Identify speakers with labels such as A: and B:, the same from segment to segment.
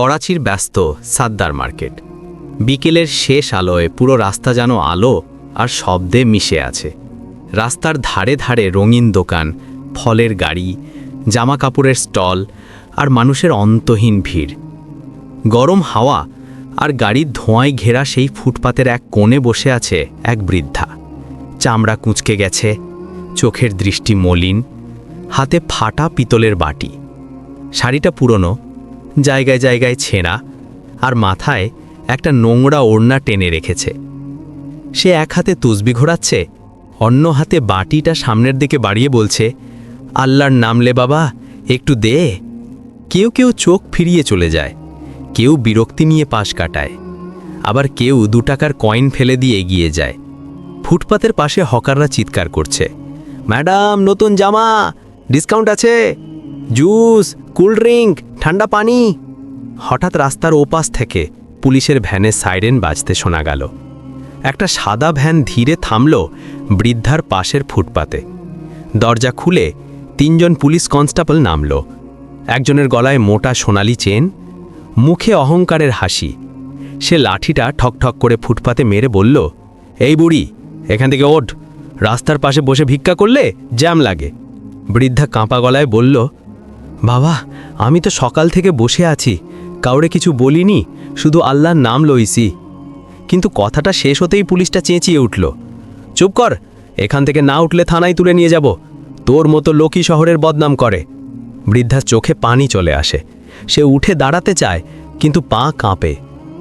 A: করাচির ব্যস্ত সাদ্দার মার্কেট। বিকেলের শেষ আলোয় পুরো রাস্তা যেন আলো আর শব্দে মিশে আছে। রাস্তার ধারে ধারে রঙিন দোকান, ফলের গাড়ি জামা কাপড়ের স্টল আর মানুষের অন্তহীন ভিড়। গরম হাওয়া আর গাড়ির ধোঁয়ায় ঘেরা সেই ফুটপাতের এক কোণে বসে আছে এক বৃদ্ধা। চামড়া কুঁচকে গেছে, চোখের দৃষ্টি মলিন, হাতে ফাটা পিতলের বাটি। শাড়িটা পুরনো জায়গায় জায়গায় ছেঁড়া আর মাথায় একটা নোংরা ওড়না টেনে রেখেছে। সে এক হাতে তুসবি ঘোরাচ্ছে, অন্য হাতে বাটিটা সামনের দিকে বাড়িয়ে বলছে, আল্লাহর নামলে বাবা, একটু দে। কেউ কেউ চোখ ফিরিয়ে চলে যায়, কেউ বিরক্তি নিয়ে পাশ কাটায়, আবার কেউ দু টাকার কয়েন ফেলে দিয়ে এগিয়ে যায়। ফুটপাতের পাশে হকাররা চিৎকার করছে, ম্যাডাম, নতুন জামা, ডিসকাউন্ট আছে, জুস কোল্ড ড্রিঙ্ক ঠান্ডা পানি। হঠাৎ রাস্তার ওপাশ থেকে পুলিশের ভ্যানে সাইরেন বাজতে শোনা গেল। একটা সাদা ভ্যান ধীরে থামল বৃদ্ধার পাশের ফুটপাতে। দরজা খুলে তিনজন পুলিশ কনস্টেবল নামল। একজনের গলায় মোটা সোনালি চেন, মুখে অহংকারের হাসি। সে লাঠিটা ঠকঠক করে ফুটপাতে মেরে বলল, এই বুড়ি, এখান থেকে ওঠ। রাস্তার পাশে বসে ভিক্ষা করলে জ্যাম লাগে। বৃদ্ধা কাঁপা গলায় বলল বাবা, আমি তো সকাল থেকে বসে আছি। কাউরে কিছু বলিনি, শুধু আল্লাহর নাম লইছি। কিন্তু কথাটা শেষ হতেই পুলিশটা চেঁচিয়ে উঠল। চুপ কর, এখান থেকে না উঠলে থানায় তুলে নিয়ে যাব। তোর মতো লোকই শহরের বদনাম করে। বৃদ্ধার চোখে পানি চলে আসে। সে উঠে দাঁড়াতে চায়, কিন্তু পা কাঁপে।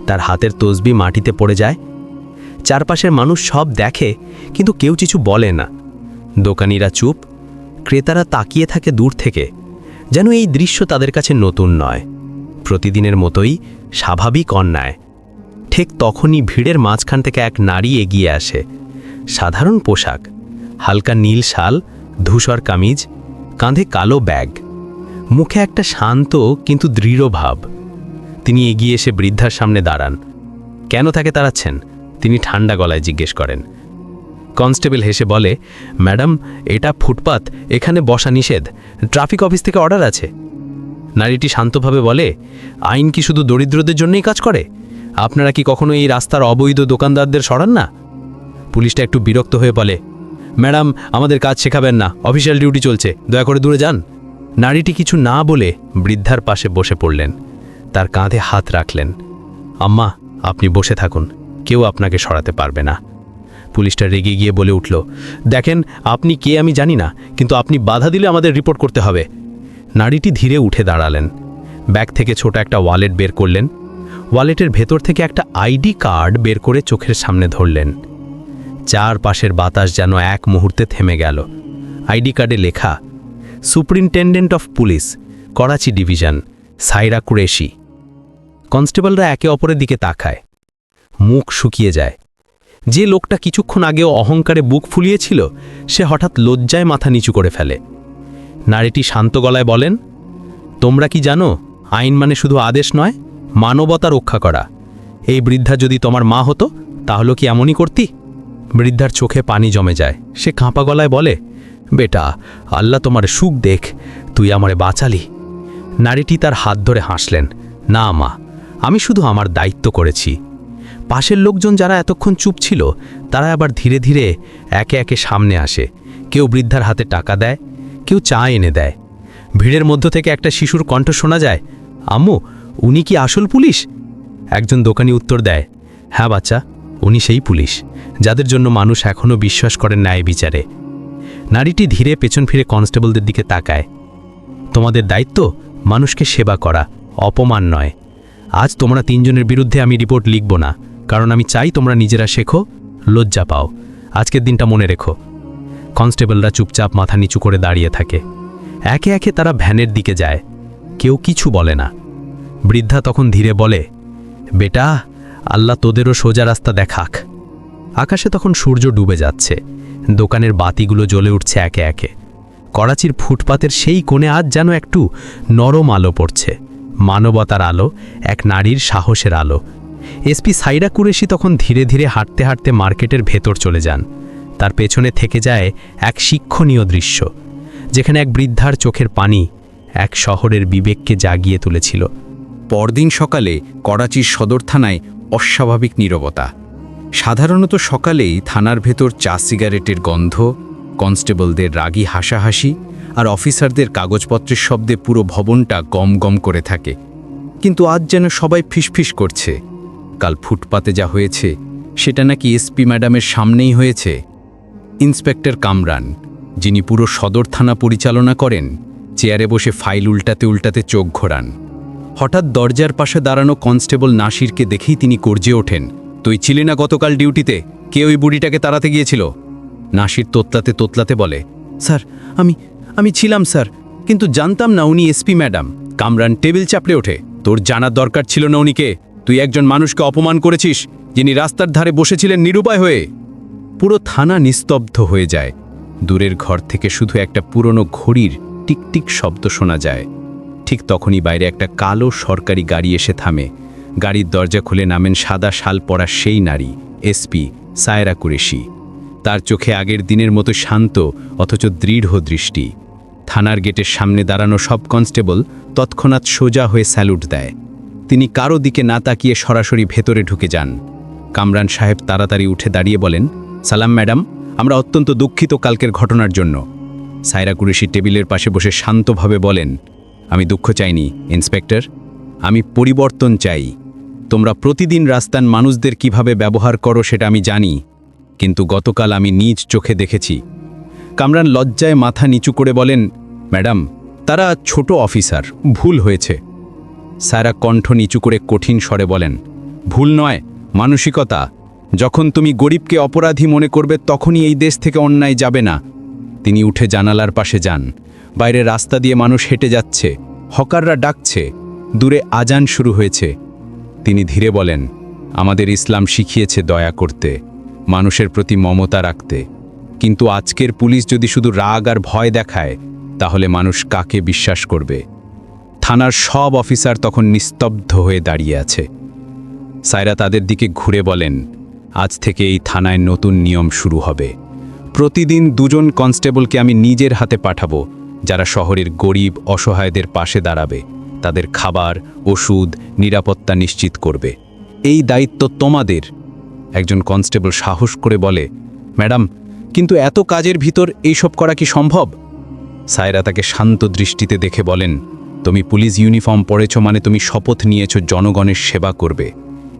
A: তার হাতের তসবি মাটিতে পড়ে যায়। চারপাশের মানুষ সব দেখে, কিন্তু কেউ কিছু বলে না। দোকানিরা চুপ। ক্রেতারা তাকিয়ে থাকে দূর থেকে। যেন এই দৃশ্য তাদের কাছে নতুন নয়। প্রতিদিনের মতোই স্বাভাবিক অন্যায়। ঠিক তখনই ভিড়ের মাঝখান থেকে এক নারী এগিয়ে আসে। সাধারণ পোশাক, হালকা নীল শাল, ধূসর কামিজ, কাঁধে কালো ব্যাগ। মুখে একটা শান্ত কিন্তু দৃঢ় ভাব। তিনি এগিয়ে এসে বৃদ্ধার সামনে দাঁড়ান। কেন তাকে তাড়াচ্ছেন? তিনি ঠান্ডা গলায় জিজ্ঞেস করেন। কনস্টেবল হেসে বলে, ম্যাডাম, এটা ফুটপাত, এখানে বসা নিষেধ। ট্রাফিক অফিস থেকে অর্ডার আছে। নারীটি শান্তভাবে বলে, আইন কি শুধু দরিদ্রদের জন্যই কাজ করে? আপনারা কি কখনো এই রাস্তার অবৈধ দোকানদারদের সরান না? পুলিশটা একটু বিরক্ত হয়ে বলে, ম্যাডাম, আমাদের কাজ শেখাবেন না, অফিসিয়াল ডিউটি চলছে, দয়া করে দূরে যান। নারীটি কিছু না বলে বৃদ্ধার পাশে বসে পড়লেন। তার কাঁধে হাত রাখলেন। আম্মা, আপনি বসে থাকুন, কেউ আপনাকে সরাতে পারবে না। পুলিশটা রেগে গিয়ে বলে উঠল, দেখেন, আপনি কে আমি জানি না, কিন্তু আপনি বাধা দিলে আমাদের রিপোর্ট করতে হবে। নারীটি ধীরে উঠে দাঁড়ালেন। ব্যাগ থেকে ছোট একটা ওয়ালেট বের করলেন। ওয়ালেটের ভেতর থেকে একটা আইডি কার্ড বের করে চোখের সামনে ধরলেন। চারপাশের বাতাস যেন এক মুহূর্তে থেমে গেল। আইডি কার্ডে লেখা, superintendent of police, Karachi division, Saira Qureshi. কনস্টেবলরা একে অপরের দিকে তাকায়। মুখ শুকিয়ে যায়। যে লোকটা কিছুক্ষণ আগেও অহংকারে বুক ফুলিয়েছিল, সে হঠাৎ লজ্জায় মাথা নিচু করে ফেলে। নারীটি শান্ত গলায় বলেন, তোমরা কি জানো, আইন মানে শুধু আদেশ নয়, মানবতা রক্ষা করা। এই বৃদ্ধা যদি তোমার মা হতো, তাহলে কি এমনই করতি? বৃদ্ধার চোখে পানি জমে যায়। সে কাঁপা গলায় বলে, বেটা, আল্লাহ তোমার সুখ দেখ, তুই আমারে বাঁচালি। নারীটি তার হাত ধরে হাসলেন, না মা, আমি শুধু আমার দায়িত্ব করেছি পাশের লোকজন যারা এতক্ষণ চুপ ছিল, তারা আবার ধীরে ধীরে একে একে সামনে আসে। কেউ বৃদ্ধার হাতে টাকা দেয়, কেউ চা এনে দেয়। ভিড়ের মধ্য থেকে একটা শিশুর কণ্ঠ শোনা যায়, আম্মু, উনি কি আসল পুলিশ? একজন দোকানি উত্তর দেয় হ্যাঁ বাচ্চা, উনি সেই পুলিশ, যাদের জন্য মানুষ এখনও বিশ্বাস করেন ন্যায় বিচারে। নারীটি ধীরে পেছন ফিরে কনস্টেবলদের দিকে তাকায়, তোমাদের দায়িত্ব মানুষকে সেবা করা, অপমান নয়। আজ তোমরা তিনজনের বিরুদ্ধে আমি রিপোর্ট লিখব না। কারণ আমি চাই তোমরা নিজেরা শেখো, লজ্জা পাও। আজকের দিনটা মনে রেখো। কনস্টেবলরা চুপচাপ মাথা নিচু করে দাঁড়িয়ে থাকে। একে একে তারা ভ্যানের দিকে যায়। কেউ কিছু বলে না। বৃদ্ধা তখন ধীরে বলে, বেটা, আল্লাহ তোদেরও সোজা রাস্তা দেখাক। আকাশে তখন সূর্য ডুবে যাচ্ছে। দোকানের বাতিগুলো জ্বলে উঠছে একে একে। করাচির ফুটপাতের সেই কোণে আজ যেন একটু নরম আলো পড়ছে। মানবতার আলো, এক নারীর সাহসের আলো। এসপি সাইরা কুরেশি তখন ধীরে ধীরে হাঁটতে হাঁটতে মার্কেটের ভেতর চলে যান। তার পেছনে থেকে যায় এক শিক্ষণীয় দৃশ্য, যেখানে এক বৃদ্ধার চোখের পানি এক শহরের বিবেককে জাগিয়ে তুলেছিল।
B: পরদিন সকালে করাচির সদর থানায় অস্বাভাবিক নীরবতা। সাধারণত সকালেই থানার ভেতর চা সিগারেটের গন্ধ, কনস্টেবলদের রাগী হাসাহাসি আর অফিসারদের কাগজপত্রের শব্দে পুরো ভবনটা গম গম করে থাকে। কিন্তু আজ যেন সবাই ফিসফিস করছে। কাল ফুটপাতে যা হয়েছে, সেটা নাকি এসপি ম্যাডামের সামনেই হয়েছে। ইন্সপেক্টর কামরান, যিনি পুরো সদর থানা পরিচালনা করেন, চেয়ারে বসে ফাইল উল্টাতে উল্টাতে চোখ ঘোরান। হঠাৎ দরজার পাশে দাঁড়ানো কনস্টেবল নাসিরকে দেখেই তিনি গর্জে ওঠেন, তুই ছিলি না গতকাল ডিউটিতে? কে ওই বুড়িটাকে তাড়াতে গিয়েছিল? নাসির তোতলাতে তোতলাতে বলে, স্যার, আমি আমি ছিলাম, স্যার, কিন্তু জানতাম না উনি এসপি ম্যাডাম। কামরান টেবিল চাপড়ে ওঠে, তোর জানার দরকার ছিল না উনিকে। তুই একজন মানুষকে অপমান করেছিস, যিনি রাস্তার ধারে বসেছিলেন নিরুপায় হয়ে। পুরো থানা নিস্তব্ধ হয়ে যায়। দূরের ঘর থেকে শুধু একটা পুরনো ঘড়ির টিকটিক শব্দ শোনা যায়। ঠিক তখনই বাইরে একটা কালো সরকারি গাড়ি এসে থামে। গাড়ির দরজা খুলে নামেন সাদা শাল পরা সেই নারী এসপি সায়রা কুরেশি। তার চোখে আগের দিনের মতো শান্ত, অথচ দৃঢ় দৃষ্টি। থানার গেটের সামনে দাঁড়ানো সব কনস্টেবল তৎক্ষণাৎ সোজা হয়ে স্যালুট দেয়। তিনি কারও দিকে না তাকিয়ে সরাসরি ভেতরে ঢুকে যান। কামরান সাহেব তাড়াতাড়ি উঠে দাঁড়িয়ে বলেন, সালাম ম্যাডাম, আমরা অত্যন্ত দুঃখিত কালকের ঘটনার জন্য। সায়রা কুরেশি টেবিলের পাশে বসে শান্তভাবে বলেন, আমি দুঃখ চাইনি, ইন্সপেক্টর। আমি পরিবর্তন চাই। তোমরা প্রতিদিন রাস্তার মানুষদের কীভাবে ব্যবহার করো সেটা আমি জানি, কিন্তু গতকাল আমি নিজ চোখে দেখেছি। কামরান লজ্জায় মাথা নিচু করে বলেন, ম্যাডাম, তারা ছোট অফিসার, ভুল হয়েছে। সায়রা কণ্ঠ নিচু করে কঠিন স্বরে বলেন, ভুল নয়, মানসিকতা। যখন তুমি গরিবকে অপরাধী মনে করবে, তখনই এই দেশ থেকে অন্যায় যাবে না। তিনি উঠে জানালার পাশে যান। বাইরে রাস্তা দিয়ে মানুষ হেঁটে যাচ্ছে। হকাররা ডাকছে। দূরে আজান শুরু হয়েছে। তিনি ধীরে বলেন, আমাদের ইসলাম শিখিয়েছে দয়া করতে, মানুষের প্রতি মমতা রাখতে। কিন্তু আজকের পুলিশ যদি শুধু রাগ আর ভয় দেখায়, তাহলে মানুষ কাকে বিশ্বাস করবে? থানার সব অফিসার তখন নিস্তব্ধ হয়ে দাঁড়িয়ে আছে। সায়রা তাদের দিকে ঘুরে বলেন, আজ থেকে এই থানায় নতুন নিয়ম শুরু হবে। প্রতিদিন দুজন কনস্টেবলকে আমি নিজের হাতে পাঠাবো, যারা শহরের গরিব, অসহায়দের পাশে দাঁড়াবে। তাদের খাবার, ওষুধ, নিরাপত্তা নিশ্চিত করবে। এই দায়িত্ব তোমাদের। একজন কনস্টেবল সাহস করে বলে, ম্যাডাম, কিন্তু এত কাজের ভিতর এইসব করা কি সম্ভব? সায়রা তাকে শান্ত দৃষ্টিতে দেখে বলেন তুমি পুলিশ ইউনিফর্ম পরেছ মানে তুমি শপথ নিয়েছ, জনগণের সেবা করবে।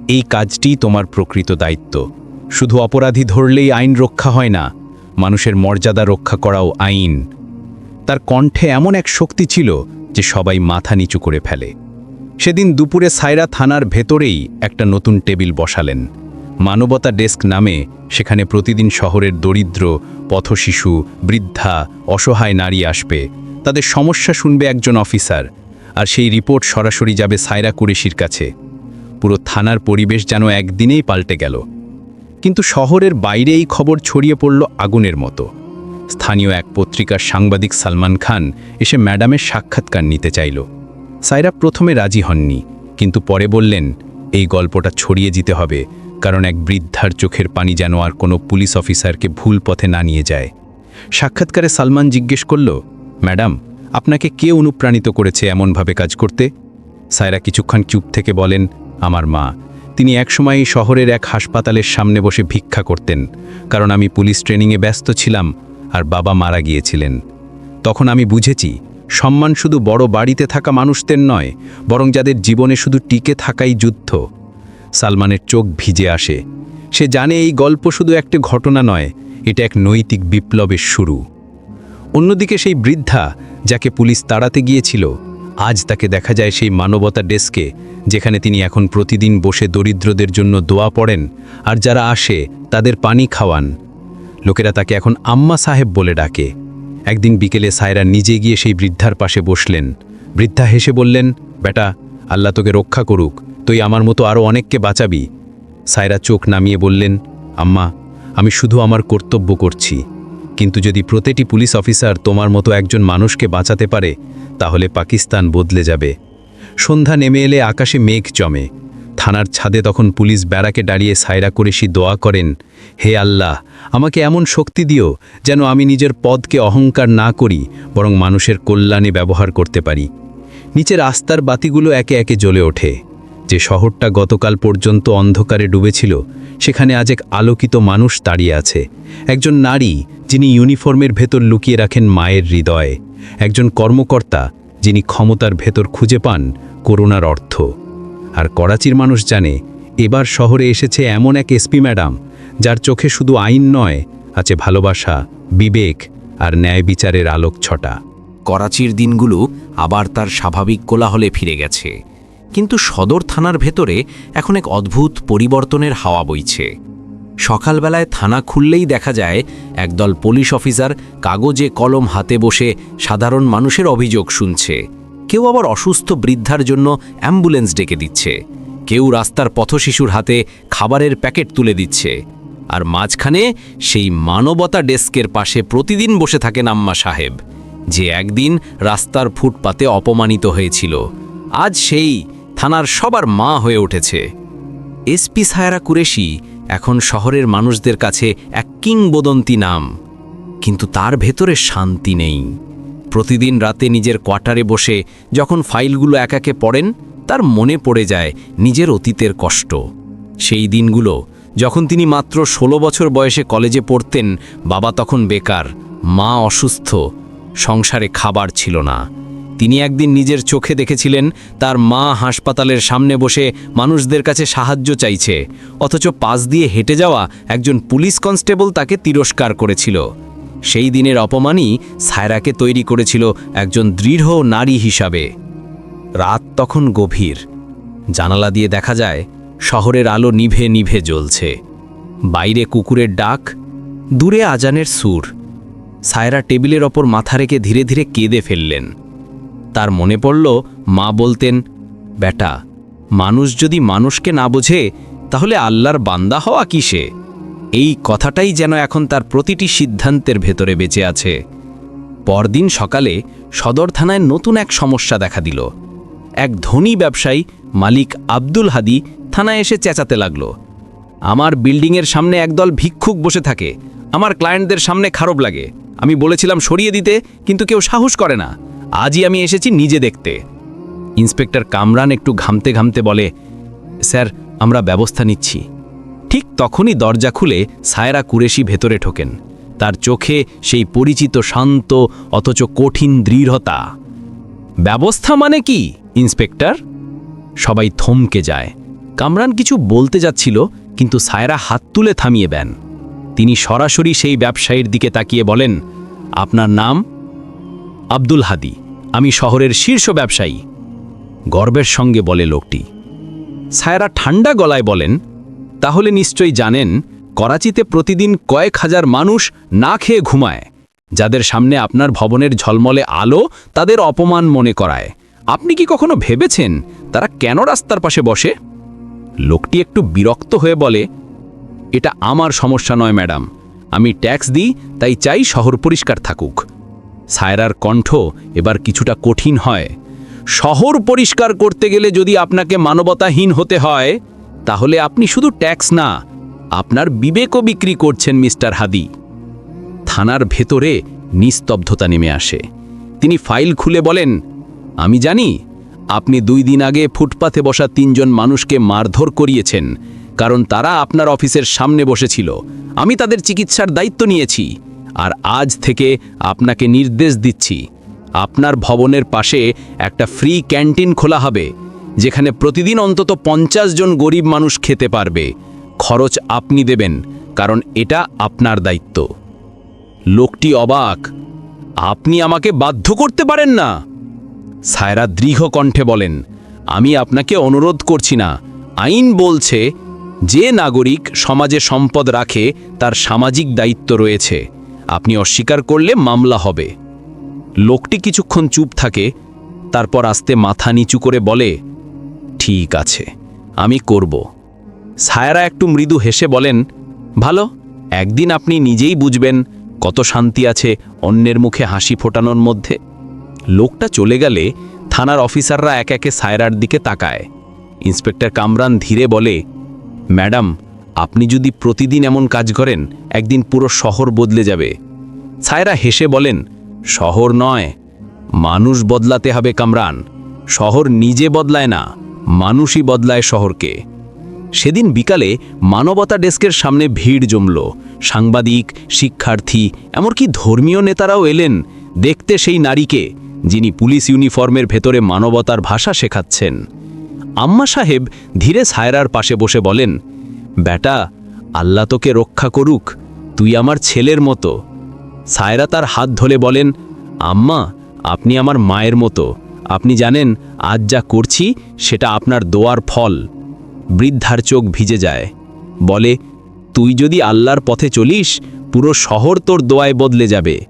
B: এই কাজটিই তোমার প্রকৃত দায়িত্ব। শুধু অপরাধী ধরলেই আইন রক্ষা হয় না, মানুষের মর্যাদা রক্ষা করাও আইন। তার কণ্ঠে এমন এক শক্তি ছিল যে সবাই মাথা নিচু করে ফেলে। সেদিন দুপুরে সায়রা থানার ভেতরেই একটা নতুন টেবিল বসালেন। মানবতা ডেস্ক নামে সেখানে প্রতিদিন শহরের দরিদ্র, পথশিশু, বৃদ্ধা, অসহায় নারী আসবে। তাদের সমস্যা শুনবে একজন অফিসার, আর সেই রিপোর্ট সরাসরি যাবে সায়রা কুরেশির কাছে। পুরো থানার পরিবেশ যেন একদিনেই পাল্টে গেল। কিন্তু শহরের বাইরে এই খবর ছড়িয়ে পড়ল আগুনের মতো। স্থানীয় এক পত্রিকার সাংবাদিক সালমান খান এসে ম্যাডামের সাক্ষাৎকার নিতে চাইল। সায়রা প্রথমে রাজি হননি, কিন্তু পরে বললেন, এই গল্পটা ছড়িয়ে দিতে হবে, কারণ এক বৃদ্ধার চোখের পানি যেন আর কোনো পুলিশ অফিসারকে ভুল পথে না নিয়ে যায়। সাক্ষাৎকারে সালমান জিজ্ঞেস করল ম্যাডাম, আপনাকে কে অনুপ্রাণিত করেছে এমনভাবে কাজ করতে? সায়রা কিছুক্ষণ চুপ থেকে বলেন, আমার মা। তিনি একসময় শহরের এক হাসপাতালের সামনে বসে ভিক্ষা করতেন, কারণ আমি পুলিশ ট্রেনিংয়ে ব্যস্ত ছিলাম আর বাবা মারা গিয়েছিলেন। তখন আমি বুঝেছি, সম্মান শুধু বড় বাড়িতে থাকা মানুষদের নয়, বরং যাদের জীবনে শুধু টিকে থাকাই যুদ্ধ। সালমানের চোখ ভিজে আসে। সে জানে এই গল্প শুধু একটা ঘটনা নয়, এটা এক নৈতিক বিপ্লবের শুরু। অন্যদিকে সেই বৃদ্ধা, যাকে পুলিশ তাড়াতে গিয়েছিল, আজ তাকে দেখা যায় সেই মানবতা ডেস্কে, যেখানে তিনি এখন প্রতিদিন বসে দরিদ্রদের জন্য দোয়া পড়েন আর যারা আসে, তাদের পানি খাওয়ান। লোকেরা তাকে এখন আম্মা সাহেব বলে ডাকে। একদিন বিকেলে সায়রা নিজে গিয়ে সেই বৃদ্ধার পাশে বসলেন। বৃদ্ধা হেসে বললেন, বেটা, আল্লাহ তোকে রক্ষা করুক, তুই আমার মতো আরও অনেককে বাঁচাবি। সায়রা চোখ নামিয়ে বললেন, আম্মা, আমি শুধু আমার কর্তব্য করছি। কিন্তু যদি প্রতিটি পুলিশ অফিসার তোমার মতো একজন মানুষকে বাঁচাতে পারে, তাহলে পাকিস্তান বদলে যাবে। সন্ধ্যা নেমে এলে আকাশে মেঘ জমে। থানার ছাদে তখন পুলিশ ব্যারাকে দাঁড়িয়ে সায়রা করেসি দোয়া করেন, হে আল্লাহ, আমাকে এমন শক্তি দিও যেন আমি নিজের পদকে অহংকার না করি, বরং মানুষের কল্যাণে ব্যবহার করতে পারি। নিচে রাস্তার বাতিগুলো একে একে জ্বলে ওঠে। যে শহরটা গতকাল পর্যন্ত অন্ধকারে ডুবেছিল, সেখানে আজ এক আলোকিত মানুষ দাঁড়িয়ে আছে। একজন নারী, যিনি ইউনিফর্মের ভেতর লুকিয়ে রাখেন মায়ের হৃদয়ে। একজন কর্মকর্তা, যিনি ক্ষমতার ভেতর খুঁজে পান করোনার অর্থ। আর করাচির মানুষ জানে, এবার শহরে এসেছে এমন এক এসপি ম্যাডাম, যার চোখে শুধু আইন নয়, আছে ভালোবাসা, বিবেক আর ন্যায় বিচারের আলোক ছটা
C: করাচির দিনগুলো আবার তার স্বাভাবিক কোলাহলে ফিরে গেছে। কিন্তু সদর থানার ভেতরে এখন এক অদ্ভুত পরিবর্তনের হাওয়া বইছে। সকালবেলায় থানা খুললেই দেখা যায় একদল পুলিশ অফিসার কাগজে কলম হাতে বসে সাধারণ মানুষের অভিযোগ শুনছে। কেউ আবার অসুস্থ বৃদ্ধার জন্য অ্যাম্বুলেন্স ডেকে দিচ্ছে। কেউ রাস্তার পথশিশুর হাতে খাবারের প্যাকেট তুলে দিচ্ছে। আর মাঝখানে সেই মানবতা ডেস্কের পাশে প্রতিদিন বসে থাকেন আম্মা সাহেব, যে একদিন রাস্তার ফুটপাতে অপমানিত হয়েছিল। আজ সেই থানার সবার মা হয়ে উঠেছে। এসপি সায়রা কুরেশি এখন শহরের মানুষদের কাছে এক কিংবদন্তি নাম। কিন্তু তার ভেতরে শান্তি নেই। প্রতিদিন রাতে নিজের কোয়ার্টারে বসে যখন ফাইলগুলো একাকে পড়েন, তার মনে পড়ে যায় নিজের অতীতের কষ্ট। সেই দিনগুলো যখন তিনি মাত্র ষোলো বছর বয়সে কলেজে পড়তেন, বাবা তখন বেকার, মা অসুস্থ, সংসারে খাবার ছিল না। তিনি একদিন নিজের চোখে দেখেছিলেন তার মা হাসপাতালের সামনে বসে মানুষদের কাছে সাহায্য চাইছে, অথচ পাশ দিয়ে হেঁটে যাওয়া একজন পুলিশ কনস্টেবল তাকে তিরস্কার করেছিল। সেই দিনের অপমানই সায়রাকে তৈরি করেছিল একজন দৃঢ় নারী হিসাবে। রাত তখন গভীর। জানালা দিয়ে দেখা যায়, শহরের আলো নিভে নিভে জ্বলছে। বাইরে কুকুরের ডাক, দূরে আজানের সুর। সায়রা টেবিলের ওপর মাথা রেখে ধীরে ধীরে কেঁদে ফেললেন। তার মনে পড়ল, মা বলতেন, বেটা, মানুষ যদি মানুষকে না বোঝে, তাহলে আল্লাহর বান্দা হওয়া কিসে? এই কথাটাই যেন এখন তার প্রতিটি সিদ্ধান্তের ভেতরে বেঁচে আছে। পরদিন সকালে সদর থানায় নতুন এক সমস্যা দেখা দিল। এক ধনী ব্যবসায়ী, মালিক আব্দুল হাদি, থানায় এসে চেঁচাতে লাগল। আমার বিল্ডিংয়ের সামনে একদল ভিক্ষুক বসে থাকে। আমার ক্লায়েন্টদের সামনে খারাপ লাগে। আমি বলেছিলাম সরিয়ে দিতে, কিন্তু কেউ সাহস করে না। আজই আমি এসেছি নিজে দেখতে। ইন্সপেক্টর কামরান একটু ঘামতে ঘামতে বলে, স্যার, আমরা ব্যবস্থা নিচ্ছি। ঠিক তখনই দরজা খুলে সায়রা কুরেশি ভেতরে ঠোকেন তার চোখে সেই পরিচিত শান্ত, অথচ কঠিন দৃঢ়তা। ব্যবস্থা মানে কি, ইন্সপেক্টর? সবাই থমকে যায়। কামরান কিছু বলতে যাচ্ছিল, কিন্তু সায়রা হাত তুলে থামিয়ে দেন। তিনি সরাসরি সেই ব্যবসায়ীর দিকে তাকিয়ে বলেন, আপনার নাম? আব্দুল হাদি। আমি শহরের শীর্ষ ব্যবসায়ী। গর্বের সঙ্গে বলে লোকটি। সায়রা ঠান্ডা গলায় বলেন, তাহলে নিশ্চয়ই জানেন, করাচিতে প্রতিদিন কয়েক হাজার মানুষ না খেয়ে ঘুমায়। যাদের সামনে আপনার ভবনের ঝলমলে আলো, তাদের অপমান মনে করায়। আপনি কি কখনো ভেবেছেন, তারা কেন রাস্তার পাশে বসে? লোকটি একটু বিরক্ত হয়ে বলে, এটা আমার সমস্যা নয়, ম্যাডাম। আমি ট্যাক্স দিই, তাই চাই শহর পরিষ্কার থাকুক। সায়রার কণ্ঠ এবার কিছুটা কঠিন হয়। শহর পরিষ্কার করতে গেলে যদি আপনাকে মানবতাহীন হতে হয়, তাহলে আপনি শুধু ট্যাক্স না, আপনার বিবেকও বিক্রি করছেন মিস্টার হাদি। থানার ভেতরে নিস্তব্ধতা নেমে আসে। তিনি ফাইল খুলে বলেন, আমি জানি, আপনি দুই দিন আগে ফুটপাথে বসা তিনজন মানুষকে মারধর করিয়েছেন, কারণ তারা আপনার অফিসের সামনে বসেছিল। আমি তাদের চিকিৎসার দায়িত্ব নিয়েছি। আর আজ থেকে আপনাকে নির্দেশ দিচ্ছি, আপনার ভবনের পাশে একটা ফ্রি ক্যান্টিন খোলা হবে, যেখানে প্রতিদিন অন্তত পঞ্চাশ জন গরিব মানুষ খেতে পারবে। খরচ আপনি দেবেন, কারণ এটা আপনার দায়িত্ব। লোকটি অবাক, আপনি আমাকে বাধ্য করতে পারেন না? সায়রা দৃঢ় কণ্ঠে বলেন, আমি আপনাকে অনুরোধ করছি না। আইন বলছে, যে নাগরিক সমাজে সম্পদ রাখে, তার সামাজিক দায়িত্ব রয়েছে। আপনি অস্বীকার করলে মামলা হবে। লোকটি কিছুক্ষণ চুপ থাকে, তারপর আস্তে মাথা নিচু করে বলে, ঠিক আছে, আমি করব। সায়রা একটু মৃদু হেসে বলেন, ভালো, একদিন আপনি নিজেই বুঝবেন কত শান্তি আছে অন্যের মুখে হাসি ফোটানোর মধ্যে। লোকটা চলে গেলে থানার অফিসাররা এক একে সায়রার দিকে তাকায়। ইন্সপেক্টর কামরান ধীরে বলে, ম্যাডাম আপনি যদি প্রতিদিন এমন কাজ করেন, একদিন পুরো শহর বদলে যাবে। সায়রা হেসে বলেন, শহর নয়, মানুষ বদলাতে হবে কামরান। শহর নিজে বদলায় না, মানুষই বদলায় শহরকে। সেদিন বিকালে মানবতা ডেস্কের সামনে ভিড় জমল। সাংবাদিক, শিক্ষার্থী, এমনকি ধর্মীয় নেতারাও এলেন দেখতে সেই নারীকে, যিনি পুলিশ ইউনিফর্মের ভেতরে মানবতার ভাষা শেখাচ্ছেন। আম্মা সাহেব ধীরে সায়রার পাশে বসে বলেন বেটা, আল্লাহ তোকে রক্ষা করুক, তুই আমার ছেলের মতো। সায়রা তার হাত ধরে বলেন, আম্মা, আপনি আমার মায়ের মতো। আপনি জানেন, আজ যা করছি, সেটা আপনার দোয়ার ফল। বৃদ্ধার চোখ ভিজে যায়। বলে, তুই যদি আল্লাহর পথে চলিস, পুরো শহর তোর দোয়ায় বদলে যাবে।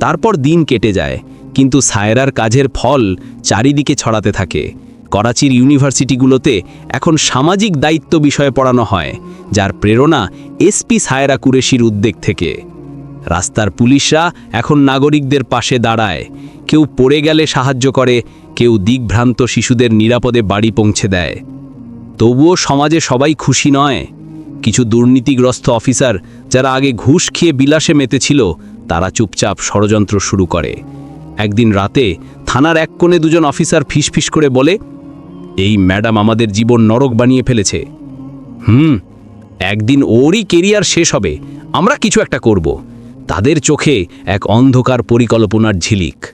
C: তারপর দিন কেটে যায়, কিন্তু সায়রার কাজের ফল চারিদিকে ছড়াতে থাকে। করাচির ইউনিভার্সিটিগুলোতে এখন সামাজিক দায়িত্ব বিষয়ে পড়ানো হয়, যার প্রেরণা এসপি সায়রা কুরেশির উদ্বেগ থেকে। রাস্তার পুলিশরা এখন নাগরিকদের পাশে দাঁড়ায়। কেউ পড়ে গেলে সাহায্য করে, কেউ দিকভ্রান্ত শিশুদের নিরাপদে বাড়ি পৌঁছে দেয়। তবুও সমাজে সবাই খুশি নয়। কিছু দুর্নীতিগ্রস্ত অফিসার যারা আগে ঘুষ খেয়ে বিলাসে মেতেছিল, তারা চুপচাপ ষড়যন্ত্র শুরু করে। একদিন রাতে থানার এক কোণে দুজন অফিসার ফিসফিস করে বলে এই ম্যাডাম আমাদের জীবন নরক বানিয়ে ফেলেছে। হুম, একদিন ওরই কেরিয়ার শেষ হবে, আমরা কিছু একটা করব। তাদের চোখে এক অন্ধকার পরিকল্পনার ঝিলিক।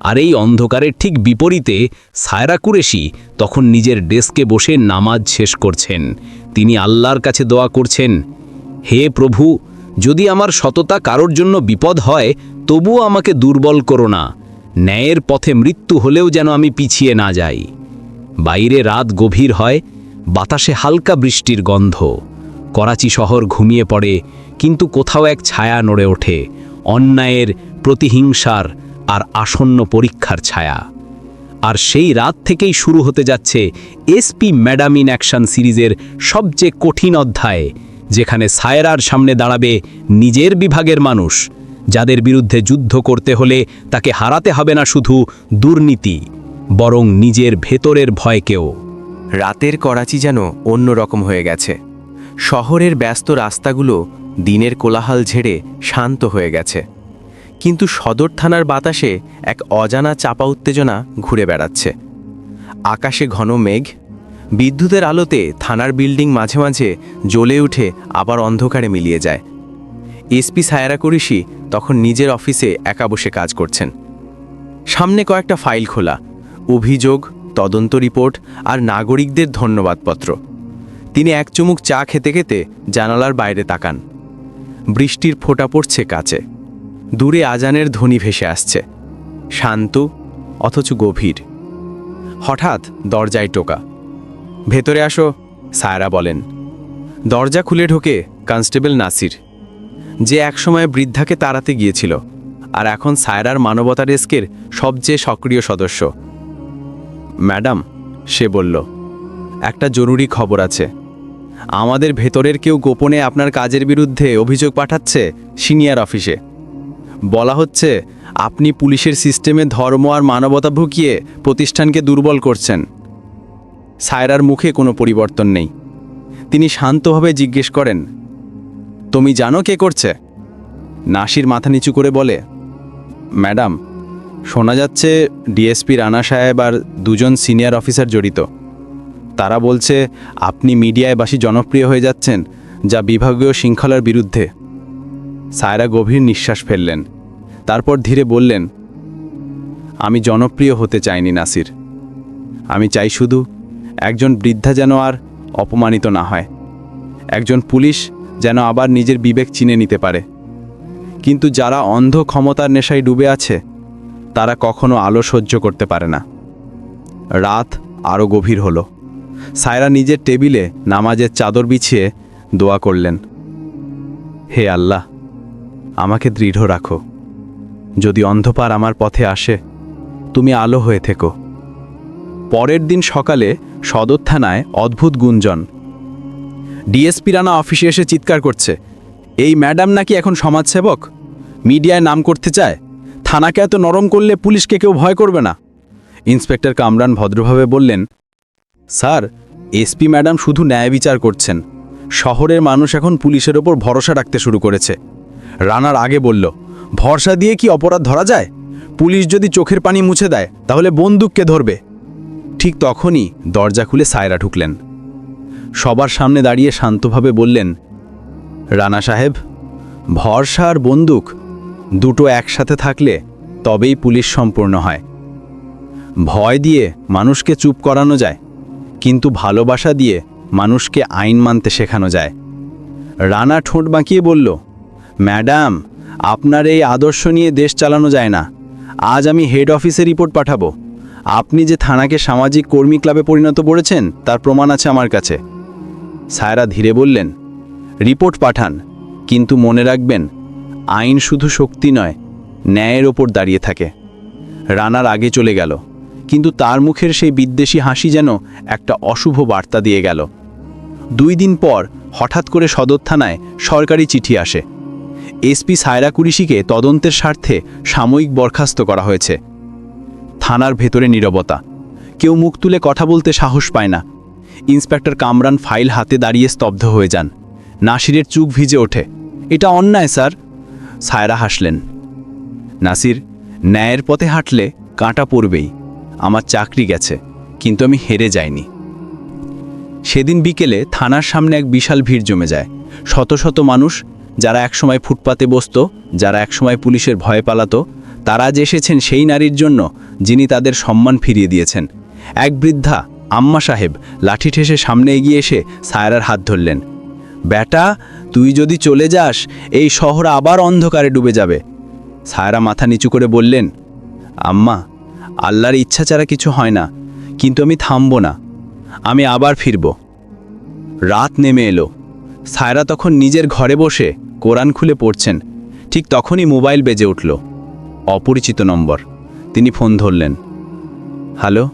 C: আর এই অন্ধকারের ঠিক বিপরীতে সায়রা কুরেশি তখন নিজের ডেস্কে বসে নামাজ শেষ করছেন। তিনি আল্লাহর কাছে দোয়া করছেন, হে প্রভু, যদি আমার সততা কারোর জন্য বিপদ হয়, তবুও আমাকে দুর্বল করো না। ন্যায়ের পথে মৃত্যু হলেও যেন আমি পিছিয়ে না যাই। বাইরে রাত গভীর হয়, বাতাসে হালকা বৃষ্টির গন্ধ। করাচি শহর ঘুমিয়ে পড়ে, কিন্তু কোথাও এক ছায়া নড়ে ওঠে, অন্যায়ের, প্রতিহিংসার আর আসন্ন পরীক্ষার ছায়া। আর সেই রাত থেকেই শুরু হতে যাচ্ছে এসপি ম্যাডাম ইন অ্যাকশন সিরিজের সবচেয়ে কঠিন অধ্যায়, যেখানে সায়রার সামনে দাঁড়াবে নিজের বিভাগের মানুষ, যাদের বিরুদ্ধে যুদ্ধ করতে হলে তাকে হারাতে হবে না শুধু দুর্নীতি। বরং নিজের ভেতরের ভয়কেও।
D: রাতের করাচি যেন অন্য রকম হয়ে গেছে। শহরের ব্যস্ত রাস্তাগুলো দিনের কোলাহাল ঝেড়ে শান্ত হয়ে গেছে। কিন্তু সদর থানার বাতাসে এক অজানা চাপা উত্তেজনা ঘুরে বেড়াচ্ছে। আকাশে ঘন মেঘ, বিদ্যুতের আলোতে থানার বিল্ডিং মাঝে মাঝে জ্বলে উঠে আবার অন্ধকারে মিলিয়ে যায়। এসপি সায়রা করিসি তখন নিজের অফিসে একা বসে কাজ করছেন। সামনে কয়েকটা ফাইল খোলা অভিযোগ, তদন্ত রিপোর্ট আর নাগরিকদের ধন্যবাদপত্র। তিনি এক চুমুক চা খেতে খেতে জানালার বাইরে তাকান। বৃষ্টির ফোঁটা পড়ছে কাছে। দূরে আজানের ধ্বনি ভেসে আসছে। শান্ত, অথচ গভীর। হঠাৎ দরজায় টোকা। ভেতরে আসো, সায়রা বলেন। দরজা খুলে ঢোকে কনস্টেবল নাসির। যে একসময় বৃদ্ধাকে তাড়াতে গিয়েছিল, আর এখন সায়রার মানবতা ডেস্কের সবচেয়ে সক্রিয় সদস্য। ম্যাডাম, সে বলল, একটা জরুরি খবর আছে। আমাদের ভেতরের কেউ গোপনে আপনার কাজের বিরুদ্ধে অভিযোগ পাঠাচ্ছে সিনিয়র অফিসে। বলা হচ্ছে, আপনি পুলিশের সিস্টেমে ধর্ম আর মানবতা ভুকিয়ে প্রতিষ্ঠানকে দুর্বল করছেন। সায়রার মুখে কোনো পরিবর্তন নেই। তিনি শান্তভাবে জিজ্ঞেস করেন, তুমি জানো কে করছে? নাসির মাথা নিচু করে বলে, ম্যাডাম শোনা যাচ্ছে ডিএসপি রানা সাহেব আর দুজন সিনিয়র অফিসার জড়িত। তারা বলছে, আপনি মিডিয়ায় বাসী জনপ্রিয় হয়ে যাচ্ছেন, যা বিভাগীয় শৃঙ্খলার বিরুদ্ধে। সায়রা গভীর নিঃশ্বাস ফেললেন। তারপর ধীরে বললেন, আমি জনপ্রিয় হতে চাইনি, নাসির। আমি চাই শুধু একজন বৃদ্ধা যেন আর অপমানিত না হয়। একজন পুলিশ যেন আবার নিজের বিবেক চিনে নিতে পারে। কিন্তু যারা অন্ধ ক্ষমতার নেশায় ডুবে আছে তারা কখনো আলো সহ্য করতে পারে না। রাত আরও গভীর হলো। সায়রা নিজের টেবিলে নামাজের চাদর বিছিয়ে দোয়া করলেন, হে আল্লাহ, আমাকে দৃঢ় রাখো। যদি অন্ধকার আমার পথে আসে, তুমি আলো হয়ে থেকো। পরের দিন সকালে সদর থানায় অদ্ভুত গুঞ্জন। ডিএসপি রানা অফিসে এসে চিৎকার করছে, এই ম্যাডাম নাকি এখন সমাজসেবক? মিডিয়ায় নাম করতে চায়? থানাকে এত নরম করলে পুলিশকে কেউ ভয় করবে না। ইন্সপেক্টর কামরান ভদ্রভাবে বললেন, স্যার, এসপি ম্যাডাম শুধু ন্যায় বিচার করছেন। শহরের মানুষ এখন পুলিশের ওপর ভরসা রাখতে শুরু করেছে। রানার আগে বলল, ভরসা দিয়ে কি অপরাধ ধরা যায়? পুলিশ যদি চোখের পানি মুছে দেয়, তাহলে বন্দুককে ধরবে।
B: ঠিক তখনই দরজা খুলে সায়রা ঢুকলেন। সবার সামনে দাঁড়িয়ে শান্তভাবে বললেন, রানা সাহেব, ভরসা আর বন্দুক দুটো একসাথে থাকলে তবেই পুলিশ সম্পূর্ণ হয়। ভয় দিয়ে মানুষকে চুপ করানো যায়, কিন্তু ভালোবাসা দিয়ে মানুষকে আইন মানতে শেখানো যায়। রানা ঠোঁট বাঁকিয়ে বলল, ম্যাডাম, আপনার এই আদর্শ নিয়ে দেশ চালানো যায় না। আজ আমি হেড অফিসে রিপোর্ট পাঠাবো। আপনি যে থানাকে সামাজিক কর্মী ক্লাবে পরিণত করেছেন, তার প্রমাণ আছে আমার কাছে। সায়রা ধীরে বললেন, রিপোর্ট পাঠান, কিন্তু মনে রাখবেন আইন শুধু শক্তি নয়, ন্যায়ের ওপর দাঁড়িয়ে থাকে। রানার আগে চলে গেল, কিন্তু তার মুখের সেই বিদ্বেষী হাসি যেন একটা অশুভ বার্তা দিয়ে গেল। দুই দিন পর হঠাৎ করে সদর থানায় সরকারি চিঠি আসে। এসপি সায়রা কুরিশিকে তদন্তের স্বার্থে সাময়িক বরখাস্ত করা হয়েছে। থানার ভেতরে নীরবতা। কেউ মুখ তুলে কথা বলতে সাহস পায় না। ইন্সপেক্টর কামরান ফাইল হাতে দাঁড়িয়ে স্তব্ধ হয়ে যান। নাসিরের চুক ভিজে ওঠে। এটা অন্যায়, স্যার। সায়রা হাসলেন। নাসির, ন্যায়ের পথে হাঁটলে কাঁটা পড়বেই, আমার চাকরি গেছে, কিন্তু আমি হেরে যাইনি। সেদিন বিকেলে থানার সামনে এক বিশাল ভিড় জমে যায়। শত শত মানুষ, যারা একসময় ফুটপাতে বসত, যারা একসময় পুলিশের ভয় পালাতো, তারা আজ এসেছেন সেই নারীর জন্য, যিনি তাদের সম্মান ফিরিয়ে দিয়েছেন। এক বৃদ্ধা, আম্মা সাহেব, লাঠি ঠেসে সামনে এগিয়ে এসে সায়রার হাত ধরলেন। বেটা, তুই যদি চলে যাস, এই শহর আবার অন্ধকারে ডুবে যাবে। সায়রা মাথা নিচু করে বললেন, আম্মা, আল্লাহর ইচ্ছা ছাড়া কিছু হয় না, কিন্তু আমি থামব না, আমি আবার ফিরব। রাত নেমে এলো। সায়রা তখন নিজের ঘরে বসে কোরআন খুলে পড়ছেন। ঠিক তখনই মোবাইল বেজে উঠল। অপরিচিত নম্বর। তিনি ফোন ধরলেন। হ্যালো?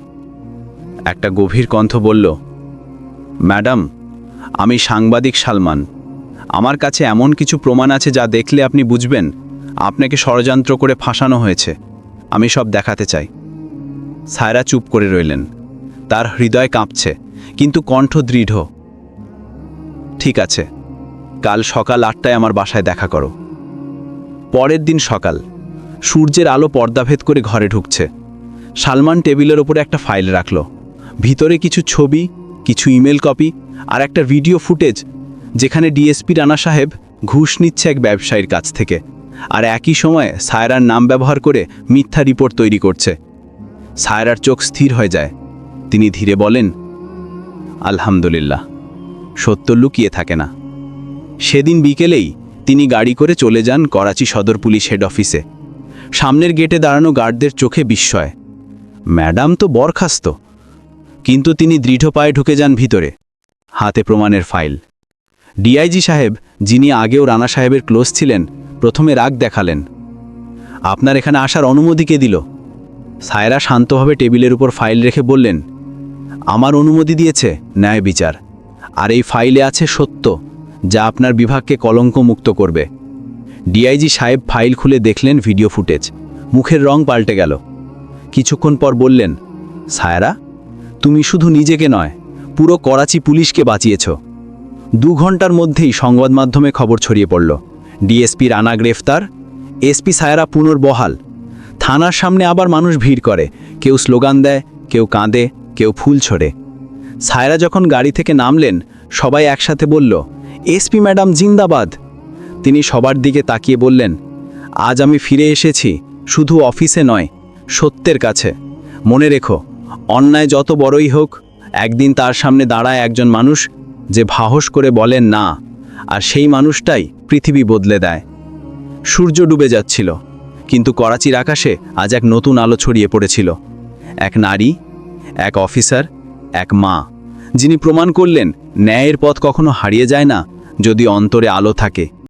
B: একটা গভীর কণ্ঠ বলল, ম্যাডাম আমি সাংবাদিক সালমান। আমার কাছে এমন কিছু প্রমাণ আছে যা দেখলে আপনি বুঝবেন। আপনাকে ষড়যন্ত্র করে ফাঁসানো হয়েছে। আমি সব দেখাতে চাই। সায়রা চুপ করে রইলেন। তার হৃদয় কাঁপছে, কিন্তু কণ্ঠ দৃঢ়। ঠিক আছে, কাল সকাল আটটায় আমার বাসায় দেখা করো। পরের দিন সকাল, সূর্যের আলো পর্দাভেদ করে ঘরে ঢুকছে। সালমান টেবিলের ওপরে একটা ফাইল রাখল। ভিতরে কিছু ছবি, কিছু ইমেল কপি আর একটা ভিডিও ফুটেজ যেখানে ডিএসপি রানা সাহেব ঘুষ নিচ্ছে এক ব্যবসায়ীর কাছ থেকে। আর একই সময়ে সায়রার নাম ব্যবহার করে মিথ্যা রিপোর্ট তৈরি করছে। সায়রার চোখ স্থির হয়ে যায়। তিনি ধীরে বলেন, আলহামদুলিল্লাহ, সত্য লুকিয়ে থাকে না। সেদিন বিকেলেই তিনি গাড়ি করে চলে যান করাচি সদর পুলিশ হেড অফিসে। সামনের গেটে দাঁড়ানো গার্ডদের চোখে বিস্ময়। ম্যাডাম তো বরখাস্ত। কিন্তু তিনি দৃঢ় পায়ে ঢুকে যান ভিতরে। হাতে প্রমাণের ফাইল। ডিআইজি সাহেব, যিনি আগেও রানা সাহেবের ক্লোজ ছিলেন, প্রথমে রাগ দেখালেন। আপনার এখানে আসার অনুমতি কে দিল? সায়রা শান্তভাবে টেবিলের উপর ফাইল রেখে বললেন, আমার অনুমতি দিয়েছে ন্যায় বিচার। আর এই ফাইলে আছে সত্য, যা আপনার বিভাগকে কলঙ্ক মুক্ত করবে। ডিআইজি সাহেব ফাইল খুলে দেখলেন ভিডিও ফুটেজ। মুখের রং পাল্টে গেল। কিছুক্ষণ পর বললেন, সায়রা, তুমি শুধু নিজেকে নয় পুরো করাচি পুলিশকে বাঁচিয়েছ। দু ঘণ্টার মধ্যেই সংবাদ মাধ্যমে খবর ছড়িয়ে পড়ল। ডিএসপি রানা গ্রেফতার, এসপি সায়রা পুনর্বহাল। থানার সামনে আবার মানুষ ভিড় করে, কেউ স্লোগান দেয়, কেউ কাঁদে, কেউ ফুল ছড়ে। সায়রা যখন গাড়ি থেকে নামলেন, সবাই একসাথে বলল, এসপি ম্যাডাম জিন্দাবাদ। তিনি সবার দিকে তাকিয়ে বললেন, আজ আমি ফিরে এসেছি, শুধু অফিসে নয়, সত্যের কাছে। মনে রেখো, অন্যায় যত বড়ই হোক একদিন তার সামনে দাঁড়ায় একজন মানুষ যে ভাহস করে বলেন না। আর সেই মানুষটাই পৃথিবী বদলে দেয়। সূর্য ডুবে যাচ্ছিল, কিন্তু করাচির আকাশে আজ এক নতুন আলো ছড়িয়ে পড়েছিল। এক নারী, এক অফিসার, এক মা, যিনি প্রমাণ করলেন ন্যায়ের পথ কখনো হারিয়ে যায় না যদি অন্তরে আলো থাকে।